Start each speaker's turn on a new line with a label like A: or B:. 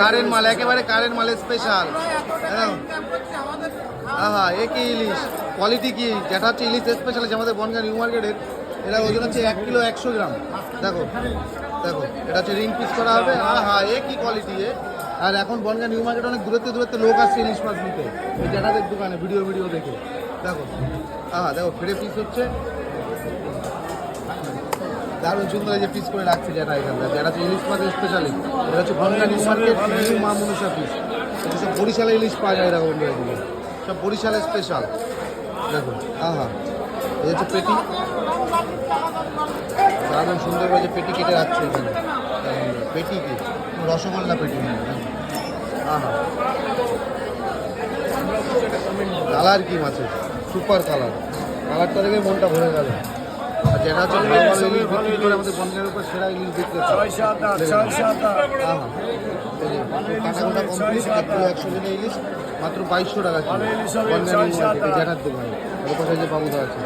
A: Current মাল, একেবারে current মালের স্পেশাল আহা, এ কি ইলিশ? কোয়ালিটি কি? যেটা হচ্ছে ইলিশ স্পেশাল আছে আমাদের বনগা নিউ মার্কেটের, এটা ওজন হচ্ছে এক কিলো একশো গ্রাম। দেখো দেখো, এটা হচ্ছে রিং পিস করা হবে। আহা, এ কি কোয়ালিটি এ। আর এখন বনগা নিউ মার্কেট অনেক দূরত্বে দূরত্বে লোক আসছে ইলিশ মাছ নিতে। এই জ্যাঠাদের দোকানে ভিডিও ভিডিও দেখে। দেখো, আহা, দেখো ফিরে পিস হচ্ছে। দারুণ সুন্দর যে পিস করে রাখছে যেটা এখানটা। যেটা হচ্ছে ইলিশ মাছ স্পেশালি এটা হচ্ছে বনগা নিউ মার্কেট মা মনুষা পিস এটা সব বরিশালে ইলিশ পাওয়া যায় এরকম এগুলো সব বরিশালের স্পেশাল দেখো আহা। এই হচ্ছে পেটি। দারুণ সুন্দর করে যে পেটি কেটে রাখছে এখানে। পেটি কি? রসগোল্লা পেটি আহা। কালার কি মাছের? সুপার কালার কালারটা দেখে মনটা ভরে গেল। বিক্রি করে আমাদের বনগের উপর সেরা ইলিশ বিক্রি হচ্ছে। আহা এই যে, কাটা গোটা কমপ্লিট এক একশো দিনে ইলিশ মাত্র বাইশশো টাকা ছিল। বনগা নিউ মার্কেটে জ্যাঠার দোকানে ওর পাশে যে বাবুদা আছে।